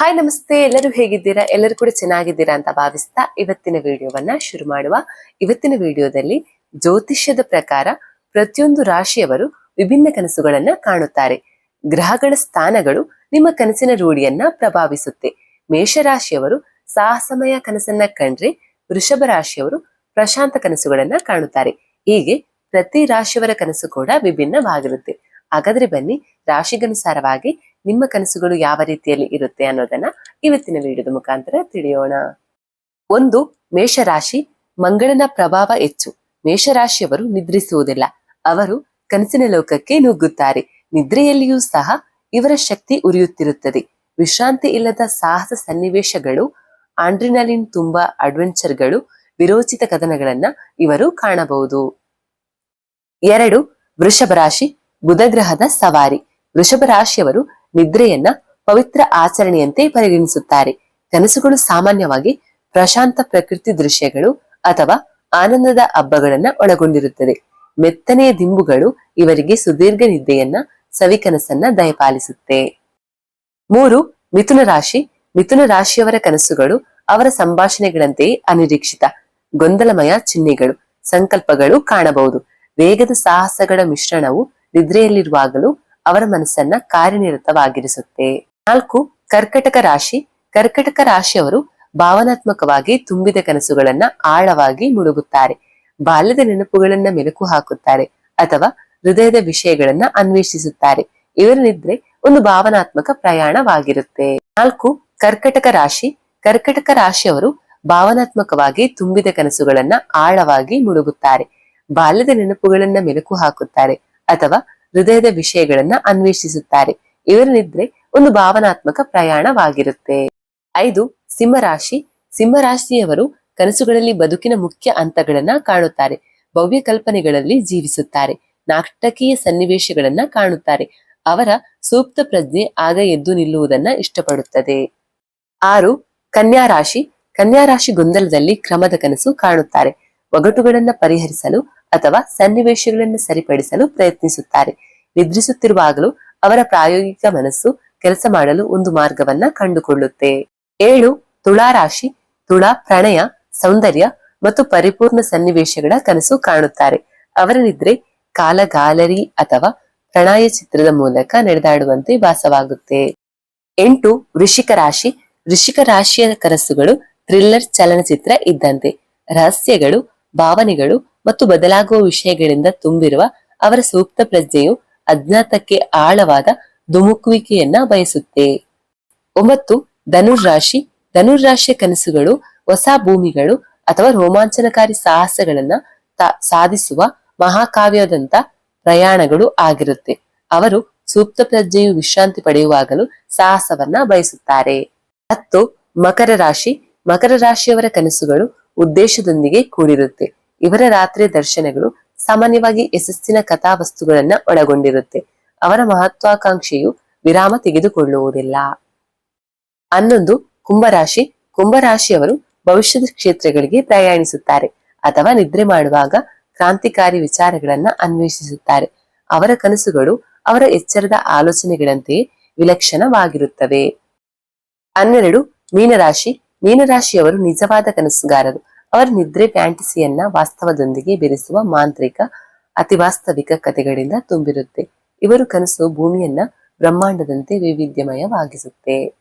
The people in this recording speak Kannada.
ಹಾಯ್, ನಮಸ್ತೆ. ಎಲ್ಲರೂ ಹೇಗಿದ್ದೀರಾ? ಎಲ್ಲರೂ ಕೂಡ ಚೆನ್ನಾಗಿದ್ದೀರಾ ಅಂತ ಭಾವಿಸ್ತಾ ಇವತ್ತಿನ ವಿಡಿಯೋವನ್ನ ಶುರು ಮಾಡುವ. ಇವತ್ತಿನ ವಿಡಿಯೋದಲ್ಲಿ ಜ್ಯೋತಿಷ್ಯದ ಪ್ರಕಾರ ಪ್ರತಿಯೊಂದು ರಾಶಿಯವರು ವಿಭಿನ್ನ ಕನಸುಗಳನ್ನ ಕಾಣುತ್ತಾರೆ. ಗ್ರಹಗಳ ಸ್ಥಾನಗಳು ನಿಮ್ಮ ಕನಸಿನ ರೂಢಿಯನ್ನ ಪ್ರಭಾವಿಸುತ್ತೆ. ಮೇಷರಾಶಿಯವರು ಸಾಹಸಮಯ ಕನಸನ್ನ ಕಂಡ್ರೆ ವೃಷಭ ರಾಶಿಯವರು ಪ್ರಶಾಂತ ಕನಸುಗಳನ್ನ ಕಾಣುತ್ತಾರೆ. ಹೀಗೆ ಪ್ರತಿ ರಾಶಿಯವರ ಕನಸು ಕೂಡ ವಿಭಿನ್ನವಾಗಿರುತ್ತೆ. ಹಾಗಾದ್ರೆ ಬನ್ನಿ, ರಾಶಿಗನುಸಾರವಾಗಿ ನಿಮ್ಮ ಕನಸುಗಳು ಯಾವ ರೀತಿಯಲ್ಲಿ ಇರುತ್ತೆ ಅನ್ನೋದನ್ನ ಇವತ್ತಿನ ವಿಡಿಯೋದ ಮುಖಾಂತರ ತಿಳಿಯೋಣ. ಒಂದು, ಮೇಷರಾಶಿ ಮಂಗಳನ ಪ್ರಭಾವ ಹೆಚ್ಚು. ಮೇಷರಾಶಿಯವರು ನಿದ್ರಿಸುವುದಿಲ್ಲ. ಅವರು ಕನಸಿನ ಲೋಕಕ್ಕೆ ನುಗ್ಗುತ್ತಾರೆ. ನಿದ್ರೆಯಲ್ಲಿಯೂ ಸಹ ಇವರ ಶಕ್ತಿ ಉರಿಯುತ್ತಿರುತ್ತದೆ. ವಿಶ್ರಾಂತಿ ಇಲ್ಲದ ಸಾಹಸ ಸನ್ನಿವೇಶಗಳು, ಆಂಡ್ರಿನಲಿನ್ ತುಂಬಾ ಅಡ್ವೆಂಚರ್ಗಳು, ವಿರೋಚಿತ ಕದನಗಳನ್ನ ಇವರು ಕಾಣಬಹುದು. ಎರಡು, ವೃಷಭ ರಾಶಿ ಬುಧ ಗ್ರಹದ ಸವಾರಿ. ವೃಷಭ ರಾಶಿಯವರು ನಿದ್ರೆಯನ್ನ ಪವಿತ್ರ ಆಚರಣೆಯಂತೆ ಪರಿಗಣಿಸುತ್ತಾರೆ. ಕನಸುಗಳು ಸಾಮಾನ್ಯವಾಗಿ ಪ್ರಶಾಂತ ಪ್ರಕೃತಿ ದೃಶ್ಯಗಳು ಅಥವಾ ಆನಂದದ ಹಬ್ಬಗಳನ್ನ ಒಳಗೊಂಡಿರುತ್ತದೆ. ಮೆತ್ತನೆಯ ದಿಂಬುಗಳು ಇವರಿಗೆ ಸುದೀರ್ಘ ನಿದ್ದೆಯನ್ನ, ಸವಿಕನಸನ್ನ ದಯಪಾಲಿಸುತ್ತೆ. ಮೂರು, ಮಿಥುನ ರಾಶಿ. ಮಿಥುನ ರಾಶಿಯವರ ಕನಸುಗಳು ಅವರ ಸಂಭಾಷಣೆಗಳಂತೆಯೇ ಅನಿರೀಕ್ಷಿತ. ಗೊಂದಲಮಯ ಚಿಹ್ನೆಗಳು, ಸಂಕಲ್ಪಗಳು ಕಾಣಬಹುದು. ವೇಗದ ಸಾಹಸಗಳ ಮಿಶ್ರಣವು ನಿದ್ರೆಯಲ್ಲಿರುವಾಗಲೂ ಅವರ ಮನಸ್ಸನ್ನ ಕಾರ್ಯನಿರತವಾಗಿರಿಸುತ್ತೆ. ನಾಲ್ಕು, ಕರ್ಕಟಕ ರಾಶಿ. ಕರ್ಕಟಕ ರಾಶಿಯವರು ಭಾವನಾತ್ಮಕವಾಗಿ ತುಂಬಿದ ಕನಸುಗಳನ್ನ ಆಳವಾಗಿ ಮುಳುಗುತ್ತಾರೆ. ಬಾಲ್ಯದ ನೆನಪುಗಳನ್ನ ಮೆಲುಕು ಹಾಕುತ್ತಾರೆ ಅಥವಾ ಹೃದಯದ ವಿಷಯಗಳನ್ನ ಅನ್ವೇಷಿಸುತ್ತಾರೆ. ಇವರ ನಿದ್ರೆ ಒಂದು ಭಾವನಾತ್ಮಕ ಪ್ರಯಾಣವಾಗಿರುತ್ತೆ. ನಾಲ್ಕು, ಕರ್ಕಟಕ ರಾಶಿ. ಕರ್ಕಟಕ ರಾಶಿಯವರು ಭಾವನಾತ್ಮಕವಾಗಿ ತುಂಬಿದ ಕನಸುಗಳನ್ನ ಆಳವಾಗಿ ಮುಳುಗುತ್ತಾರೆ. ಬಾಲ್ಯದ ನೆನಪುಗಳನ್ನ ಮೆಲುಕು ಹಾಕುತ್ತಾರೆ ಅಥವಾ ಹೃದಯದ ವಿಷಯಗಳನ್ನ ಅನ್ವೇಷಿಸುತ್ತಾರೆ. ಇವರ ನಿದ್ರೆ ಒಂದು ಭಾವನಾತ್ಮಕ ಪ್ರಯಾಣವಾಗಿರುತ್ತೆ. ಐದು, ಸಿಂಹರಾಶಿ. ಸಿಂಹರಾಶಿಯವರು ಕನಸುಗಳಲ್ಲಿ ಬದುಕಿನ ಮುಖ್ಯ ಹಂತಗಳನ್ನ ಕಾಣುತ್ತಾರೆ. ಭವ್ಯ ಕಲ್ಪನೆಗಳಲ್ಲಿ ಜೀವಿಸುತ್ತಾರೆ. ನಾಟಕೀಯ ಸನ್ನಿವೇಶಗಳನ್ನ ಕಾಣುತ್ತಾರೆ. ಅವರ ಸೂಕ್ತ ಪ್ರಜ್ಞೆ ಆಗ ಎದ್ದು ನಿಲ್ಲುವುದನ್ನ ಇಷ್ಟಪಡುತ್ತದೆ. ಆರು, ಕನ್ಯಾ ರಾಶಿ. ಕನ್ಯಾ ರಾಶಿ ಗೊಂದಲದಲ್ಲಿ ಕ್ರಮದ ಕನಸು ಕಾಣುತ್ತಾರೆ. ಒಗಟುಗಳನ್ನ ಪರಿಹರಿಸಲು ಅಥವಾ ಸನ್ನಿವೇಶಗಳನ್ನು ಸರಿಪಡಿಸಲು ಪ್ರಯತ್ನಿಸುತ್ತಾರೆ. ನಿದ್ರಿಸುತ್ತಿರುವಾಗಲೂ ಅವರ ಪ್ರಾಯೋಗಿಕ ಮನಸ್ಸು ಕೆಲಸ ಮಾಡಲು ಒಂದು ಮಾರ್ಗವನ್ನ ಕಂಡುಕೊಳ್ಳುತ್ತೆ. ಏಳು, ತುಳಾ ರಾಶಿ, ತುಳಾ ಪ್ರಣಯ, ಸೌಂದರ್ಯ ಮತ್ತು ಪರಿಪೂರ್ಣ ಸನ್ನಿವೇಶಗಳ ಕನಸು ಕಾಣುತ್ತಾರೆ. ಅವರ ನಿದ್ರೆ ಕಾಲಗಾಲರಿ ಅಥವಾ ಪ್ರಣಯ ಚಿತ್ರದ ಮೂಲಕ ನಡೆದಾಡುವಂತೆ ಭಾಸವಾಗುತ್ತೆ. ಎಂಟು ವೃಷಿಕ ರಾಶಿ ವೃಷಿಕ ರಾಶಿಯ ಕನಸುಗಳು ಥ್ರಿಲ್ಲರ್ ಚಲನಚಿತ್ರ ಇದ್ದಂತೆ. ರಹಸ್ಯಗಳು, ಭಾವನೆಗಳು ಮತ್ತು ಬದಲಾಗುವ ವಿಷಯಗಳಿಂದ ತುಂಬಿರುವ ಅವರ ಸೂಕ್ತ ಪ್ರಜ್ಞೆಯು ಅಜ್ಞಾತಕ್ಕೆ ಆಳವಾದ ಧುಮುಕುವಿಕೆಯನ್ನ ಬಯಸುತ್ತೆ. ಒಂಬತ್ತು ಧನುರ್ರಾಶಿ ಧನುರ್ರಾಶಿಯ ಕನಸುಗಳು ಹೊಸ ಭೂಮಿಗಳು ಅಥವಾ ರೋಮಾಂಚನಕಾರಿ ಸಾಹಸಗಳನ್ನ ಸಾಧಿಸುವ ಮಹಾಕಾವ್ಯದಂತ ಪ್ರಯಾಣಗಳು ಆಗಿರುತ್ತೆ. ಅವರು ಸೂಕ್ತ ಪ್ರಜ್ಞೆಯು ವಿಶ್ರಾಂತಿ ಪಡೆಯುವಾಗಲೂ ಸಾಹಸವನ್ನ ಬಯಸುತ್ತಾರೆ. ಹತ್ತು, ಮಕರ ರಾಶಿ. ಮಕರ ರಾಶಿಯವರ ಕನಸುಗಳು ಉದ್ದೇಶದೊಂದಿಗೆ ಕೂಡಿರುತ್ತೆ. ಇವರ ರಾತ್ರಿ ದರ್ಶನಗಳು ಸಾಮಾನ್ಯವಾಗಿ ಯಶಸ್ಸಿನ ಕಥಾವಸ್ತುಗಳನ್ನ ಒಳಗೊಂಡಿರುತ್ತೆ. ಅವರ ಮಹತ್ವಾಕಾಂಕ್ಷೆಯು ವಿರಾಮ ತೆಗೆದುಕೊಳ್ಳುವುದಿಲ್ಲ. ಹನ್ನೊಂದು, ಕುಂಭರಾಶಿ. ಕುಂಭರಾಶಿಯವರು ಭವಿಷ್ಯದ ಕ್ಷೇತ್ರಗಳಿಗೆ ಪ್ರಯಾಣಿಸುತ್ತಾರೆ ಅಥವಾ ನಿದ್ರೆ ಮಾಡುವಾಗ ಕ್ರಾಂತಿಕಾರಿ ವಿಚಾರಗಳನ್ನ ಅನ್ವೇಷಿಸುತ್ತಾರೆ. ಅವರ ಕನಸುಗಳು ಅವರ ಎಚ್ಚರದ ಆಲೋಚನೆಗಳಂತೆಯೇ ವಿಲಕ್ಷಣವಾಗಿರುತ್ತವೆ. ಹನ್ನೆರಡು, ಮೀನರಾಶಿ. ಮೀನರಾಶಿಯವರು ನಿಜವಾದ ಕನಸುಗಾರರು. ಅವರ ನಿದ್ರೆ ಫ್ಯಾಂಟಸಿಯನ್ನ ವಾಸ್ತವದೊಂದಿಗೆ ಬೆರೆಸುವ ಮಾಂತ್ರಿಕ, ಅತಿ ವಾಸ್ತವಿಕ ಕಥೆಗಳಿಂದ ತುಂಬಿರುತ್ತೆ. ಇವರು ಕನಸು ಭೂಮಿಯನ್ನ ಬ್ರಹ್ಮಾಂಡದಂತೆ ವೈವಿಧ್ಯಮಯವಾಗಿಸುತ್ತೆ.